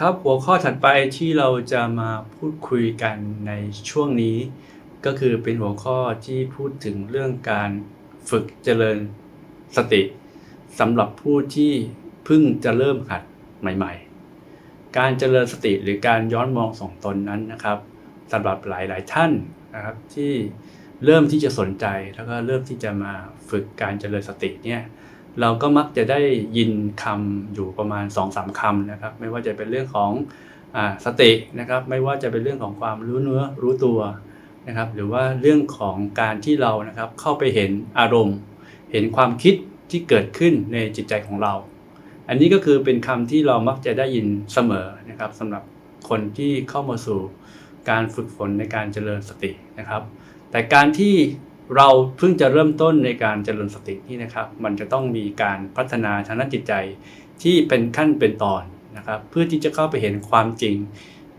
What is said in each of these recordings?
ครับหัวข้อถัดไปที่เราจะมาพูดคุยกันในช่วงนี้ ก็คือเป็นหัวข้อที่พูดถึงเรื่องการฝึกเจริญสติสำหรับผู้ที่เพิ่งจะเริ่มหัดใหม่ ๆ การเจริญสติหรือการย้อนมองส่องตนนั้นนะครับสำหรับหลายๆท่านนะครับที่เริ่มที่จะสนใจแล้วก็เริ่มที่จะมาฝึกการเจริญสติเนี่ย เราก็มักจะได้ยินคำอยู่ประมาณ2อสาคำนะครับ ไม่ว่าจะเป็นเรื่องของอสตินะครับ ไม่ว่าจะเป็นเรื่องของความรู้เนื้อรู้ตัวนะครับ หรือว่าเรื่องของการที่เรานะครับเข้าไปเห็นอารมณ์ เห็นความคิดที่เกิดขึ้นในจิตใจของเรา อันนี้ก็คือเป็นคำที่เรามักจะได้ยินเสมอนะครับสำหรับคนที่เข้ามาสู่การฝึกฝนในการเจริญสตินะครับ แต่การที่ เราเพิ่งจะเริ่มต้นในการเจริญสตินี่นะครับ มันจะต้องมีการพัฒนาทางด้านจิตใจที่เป็นขั้นเป็นตอนนะครับ เพื่อที่จะเข้าไปเห็นความจริง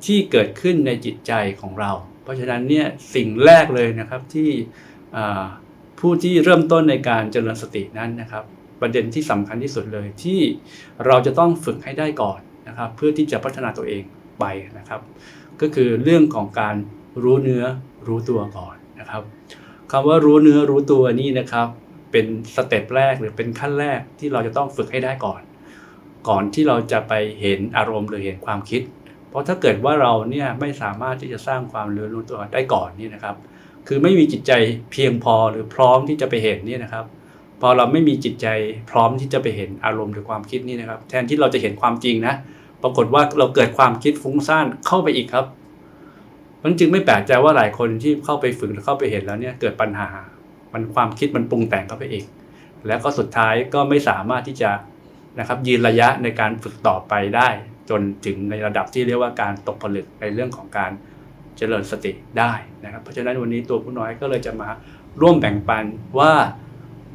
ที่เกิดขึ้นในจิตใจของเรา เพราะฉะนั้นเนี่ยสิ่งแรกเลยนะครับที่ผู้ที่เริ่มต้นในการเจริญสตินั้นนะครับ ประเด็นที่สำคัญที่สุดเลยที่เราจะต้องฝึกให้ได้ก่อนนะครับ เพื่อที่จะพัฒนาตัวเองไปนะครับ ก็คือเรื่องของการรู้เนื้อรู้ตัวก่อนนะครับ คำว่ารู้เนื้อรู้ตัวนี่นะครับ เป็นสเต็ปแรกหรือเป็นขั้นแรกที่เราจะต้องฝึกให้ได้ก่อน ก่อนที่เราจะไปเห็นอารมณ์หรือเห็นความคิด เพราะถ้าเกิดว่าเราเนี่ยไม่สามารถที่จะสร้างความรู้รู้ตัวได้ก่อนนี่นะครับ คือไม่มีจิตใจเพียงพอหรือพร้อมที่จะไปเห็นนี่นะครับพอเราไม่มีจิตใจพร้อมที่จะไปเห็นอารมณ์หรือความคิดนี่นะครับ แทนที่เราจะเห็นความจริงนะ ปรากฏว่าเราเกิดความคิดฟุ้งซ่านเข้าไปอีกครับ มันจึงไม่แปลกใจว่าหลายคนที่เข้าไปฝึกเข้าไปเห็นแล้วเนี่ยเกิดปัญหา มันความคิดมันปรุงแต่งเข้าไปเองแล้วก็สุดท้ายก็ไม่สามารถที่จะนะครับยืนระยะในการฝึกต่อไปได้ จนถึงในระดับที่เรียกว่าการตกผลึกในเรื่องของการเจริญสติได้นะครับ เพราะฉะนั้นวันนี้ตัวผู้น้อยก็เลยจะมาร่วมแบ่งปันว่า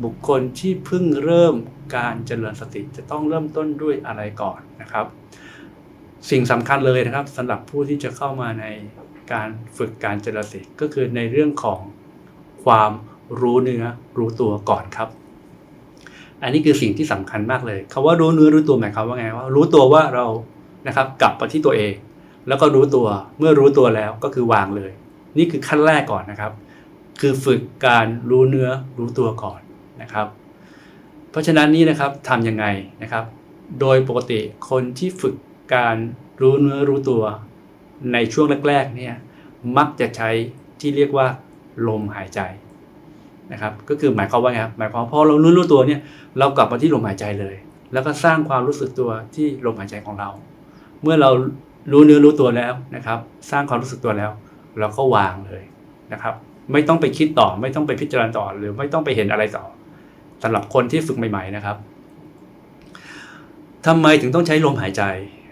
บุคคลที่เพิ่งเริ่มการเจริญสติจะต้องเริ่มต้นด้วยอะไรก่อนนะครับ สิ่งสำคัญเลยนะครับสำหรับผู้ที่จะเข้ามาใน การฝึกการเจริญสติก็คือในเรื่องของความรู้เนื้อรู้ตัวก่อนครับ อันนี้คือสิ่งที่สำคัญมากเลยคาว่ารู้เนื้อรู้ตัวหมายความว่าไงว่า รู้ตัวว่าเรานะครับกลับมาที่ตัวเอง แล้วก็รู้ตัวเมื่อรู้ตัวแล้วก็คือวางเลย นี่คือขั้นแรกก่อนนะครับ คือฝึกการรู้เนื้อรู้ตัวก่อนนะครับ เพราะฉะนั้นนี่นะครับทำยังไงนะครับ โดยปกติคนที่ฝึกการรู้เนื้อรู้ตัว ในช่วงแรกๆเนี่ยมักจะใช้ที่เรียกว่าลมหายใจนะครับก็คือหมายความว่าไงครับหมายความว่าพอเรารู้รู้ตัวเนี่ยเรากลับมาที่ลมหายใจเลย แล้วก็สร้างความรู้สึกตัวที่ลมหายใจของเรา เมื่อเรารู้เนื้อรู้ตัวแล้วนะครับ สร้างความรู้สึกตัวแล้ว เราก็วางเลยนะครับ ไม่ต้องไปคิดต่อไม่ต้องไปพิจารณาต่อหรือไม่ต้องไปเห็นอะไรต่อสำหรับคนที่ฝึกใหม่ ๆนะครับทำไมถึงต้องใช้ลมหายใจ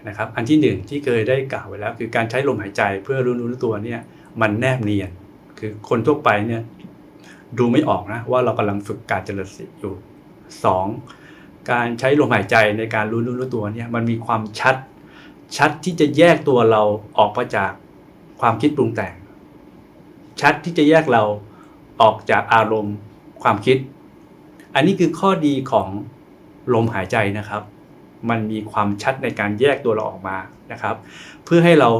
นะครับอันที่หนึ่งที่เคยได้กล่าวไว้แล้ว คือการใช้ลมหายใจเพื่อรู้รู้ตัวเนี่ยมันแนบเนียน คือคนทั่วไปเนี่ยดูไม่ออกนะว่าเรากำลังฝึกการเจริญสติอยู่สองการใช้ลมหายใจในการรู้รู้ตัวเนี่ยมันมีความชัด ชัดที่จะแยกตัวเราออกมาจากความคิดปรุงแต่ง ชัดที่จะแยกเราออกจากอารมณ์ความคิด อันนี้คือข้อดีของลมหายใจนะครับ มันมีความชัดในการแยกตัวเราออกมานะครับ เพื่อให้เรา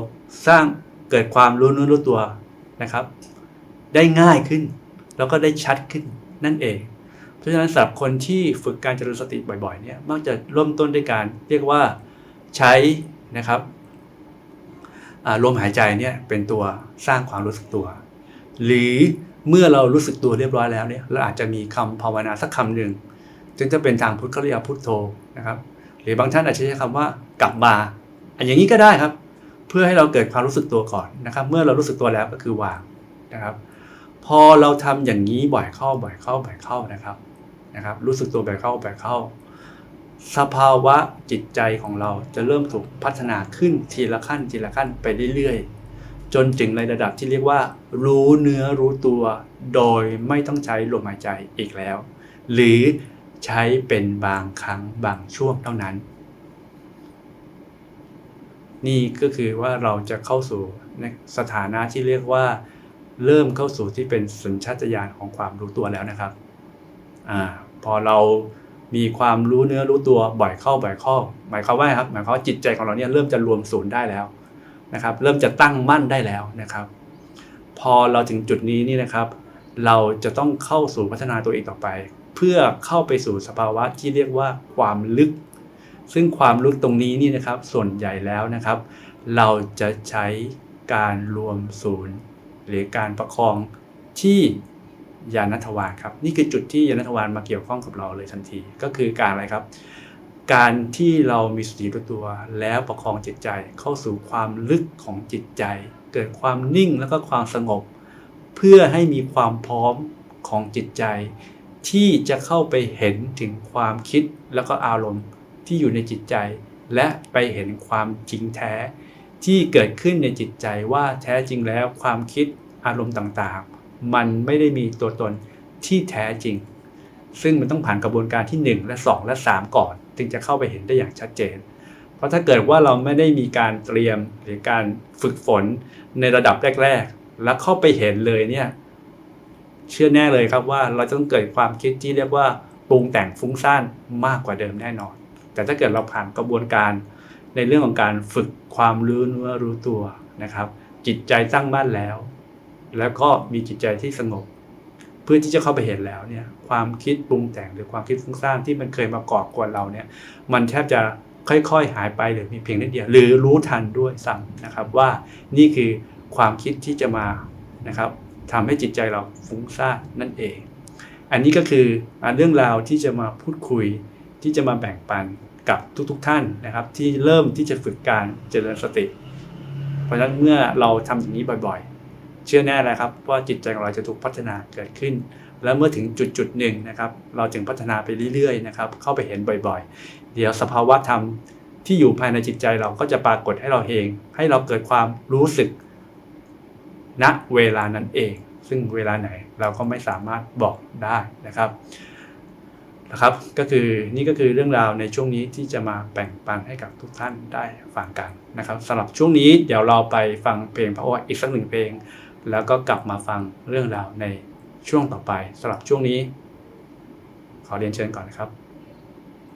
สร้างเกิดความรู้นู้รู้ตัวนะครับ ได้ง่ายขึ้น แล้วก็ได้ชัดขึ้นนั่นเอง เพราะฉะนั้นสำหรับคนที่ฝึกการเจริญสติบ่อยๆเนี่ยมักจะเริ่มต้นด้วยการเรียกว่าใช้นะครับลมหายใจเนี่ยเป็นตัวสร้างความรู้สึกตัว หรือเมื่อเรารู้สึกตัวเรียบร้อยแล้วเนี่ยเราอาจจะมีคำภาวนาสักคำหนึ่งจึงจะเป็นทางพุทธเขาเรียกพุทโธนะครับ รือบางท่านอาจจะใช้คำว่ากลับมาอันอย่างนี้ก็ได้ครับ เพื่อให้เราเกิดความรู้สึกตัวก่อนนะครับ เมื่อเรารู้สึกตัวแล้วก็คือวางนะครับ พอเราทำอย่างนี้บ่อยเข้าบ่อยเข้าบ่อยเข้านะครับนะครับ รู้สึกตัวบ่อยเข้าบ่อยเข้า สภาวะจิตใจของเราจะเริ่มถูกพัฒนาขึ้นทีละขั้นทีละขั้นไปเรื่อยๆ จนถึงในระดับที่เรียกว่า รู้เนื้อรู้ตัว โดยไม่ต้องใช้ลมหายใจอีกแล้ว หรือ ใช้เป็นบางครั้งบางช่วงเท่านั้น นี่ก็คือว่าเราจะเข้าสู่สถานะที่เรียกว่า เริ่มเข้าสู่ที่เป็นสัญชาตญาณของความรู้ตัวแล้วนะครับอ่าพอเรามีความรู้เนื้อรู้ตัวบ่อยเข้าบ่อยเข้าหมายความว่าครับหมายความว่าจิตใจของเราเนี่ยเริ่มจะรวมศูนย์ได้แล้วนะครับ เริ่มจะตั้งมั่นได้แล้วนะครับ พอเราถึงจุดนี้นี่นะครับ เราจะต้องเข้าสู่พัฒนาตัวเองต่อไป เพื่อเข้าไปสู่สภาวะที่เรียกว่าความลึก ซึ่งความลึกตรงนี้นี่นะครับส่วนใหญ่แล้วนะครับ เราจะใช้การรวมศูนย์ หรือการประคองที่ยานัทวานครับนี่คือจุดที่ยานัทวานมาเกี่ยวข้องกับเราเลยทันที ก็คือการอะไรครับ การที่เรามีสติรู้ตัว แล้วประคองจิตใจเข้าสู่ความลึกของจิตใจ เกิดความนิ่งแล้วก็ความสงบ เพื่อให้มีความพร้อมของจิตใจ ที่จะเข้าไปเห็นถึงความคิดแล้วก็อารมณ์ที่อยู่ในจิตใจ และไปเห็นความจริงแท้ ที่เกิดขึ้นในจิตใจว่าแท้จริงแล้วความคิดอารมณ์ต่างๆ มันไม่ได้มีตัวตนที่แท้จริง ซึ่งมันต้องผ่านกระบวนการที่ 1 และ 2 และ 3 ก่อน จึงจะเข้าไปเห็นได้อย่างชัดเจน เพราะถ้าเกิดว่าเราไม่ได้มีการเตรียมหรือการฝึกฝนในระดับแรก ๆ แล้วเข้าไปเห็นเลยเนี่ย เชื่อแน่เลยครับว่าเราจะต้องเกิดความคิดที่เรียกว่าปรุงแต่งฟุ้งซ่านมากกว่าเดิมแน่นอน แต่ถ้าเกิดเราผ่านกระบวนการในเรื่องของการฝึกความรู้เนื้อรู้ตัวนะครับ จิตใจตั้งมั่นแล้ว แล้วก็มีจิตใจที่สงบ เพื่อที่จะเข้าไปเห็นแล้วเนี่ยความคิดปรุงแต่งหรือความคิดฟุ้งซ่านที่มันเคยมาก่อกวนเราเนี่ยมันแทบจะค่อยๆ หายไปหรือมีเพียงนิดเดียวหรือรู้ทันด้วยซ้ำนะครับว่านี่คือความคิดที่จะมานะครับ ทำให้จิตใจเราฟุ้งซ่านนั่นเอง อันนี้ก็คือเรื่องราวที่จะมาพูดคุยที่จะมาแบ่งปันกับทุกๆทท่านนะครับ ที่เริ่มที่จะฝึกการเจริญสติ เพราะฉะนั้นเมื่อเราทำอย่างนี้บ่อยๆ เชื่อแน่เลยครับว่าจิตใจของเราจะถูกพัฒนาเกิดขึ้น แล้วเมื่อถึงจุดจุดๆหนึ่งนะครับ เราจึงพัฒนาไปเรื่อยๆนะครับ เข้าไปเห็นบ่อยๆ เดี๋ยวสภาวะธรรมที่อยู่ภายในจิตใจเราก็จะปรากฏให้เราเอง ให้เราเกิดความรู้สึก ณเวลานั้นเอง ซึ่งเวลาไหนเราก็ไม่สามารถบอกได้นะครับนะครับ ก็คือนี่ก็คือเรื่องราวในช่วงนี้ที่จะมาแบ่งปันให้กับทุกท่านได้ฟังกันนะครับสำหรับช่วงนี้เดี๋ยวเราไปฟังเพลงพระโอษอีกสักหนึ่งเพลง แล้วก็กลับมาฟังเรื่องราวในช่วงต่อไปสำหรับช่วงนี้ ขอเรียนเชิญก่อนนะครับ